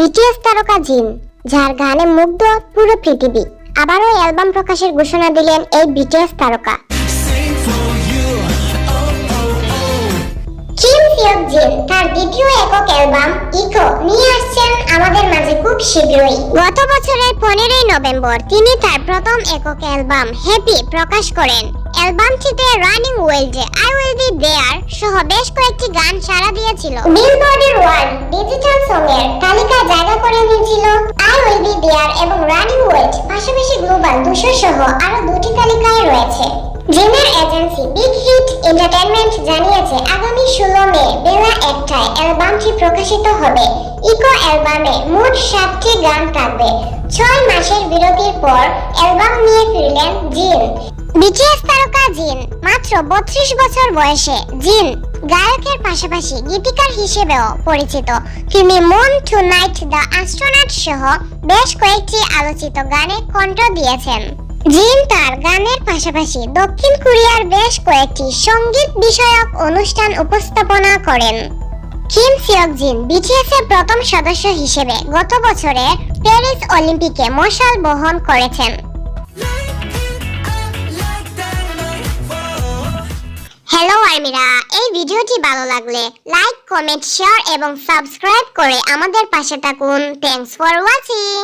BTS তারকা জিন, যার গানে মুগ্ধ পুরো পৃথিবী। আবারও অ্যালবাম প্রকাশের ঘোষণা দিলেন এই বিটিএস তারকা। তার দ্বিতীয় একক অ্যালবাম, ইকো, নিয়ে আসছেন আমাদের মাঝে খুব শীঘ্রই। গত বছরের পনেরোই নভেম্বর তিনি তার প্রথম একক অ্যালবাম হ্যাপি প্রকাশ করেন। অ্যালবামটিতে রানিং ওয়ার্ল্ডে আই উইল বি দেয়ার সহ বেশ কয়েকটি গান সাড়া দিয়েছিল। বিলবোর্ডের ওয়ার্ল্ড দেয়ার এবং রানিং ওয়ার্ল্ড পাশাপাশি গ্লোবাল দুশো সহ আরও দুটি তালিকায় রয়েছে। জিনের এজেন্সি বিগ হিট এন্টারটেইনমেন্ট জানিয়েছে, আগামী ষোলো মে বেলা একটায় অ্যালবামটি প্রকাশিত হবে। ইকো অ্যালবামে মোট সাতটি গান থাকবে। ছয় মাসের বিরতির পর অ্যালবাম নিয়ে ফিরলেন জিন। বিটিএস তারকা জিন, মাত্র বত্রিশ বছর বয়সে। জিন গায়কের পাশাপাশি গীতিকার হিসেবেও পরিচিত। তিনি মন টু নাইট দ্য অ্যাস্ট্রোনট সহ বেশ কয়েকটি আলোচিত গানে কণ্ঠ দিয়েছেন। জিন তার গানের পাশাপাশি দক্ষিণ কোরিয়ার বেশ কয়েকটি সংগীত বিষয়ক অনুষ্ঠান উপস্থাপনা করেন। কিম সিওক জিন বিটিএস এর প্রথম সদস্য হিসেবে গত বছরে প্যারিস অলিম্পিকে মশাল বহন করেছেন। হ্যালো আইমিরা এই ভিডিওটি ভালো লাগলে লাইক কমেন্ট শেয়ার এবং সাবস্ক্রাইব করে আমাদের পাশে থাকুন। Thanks for watching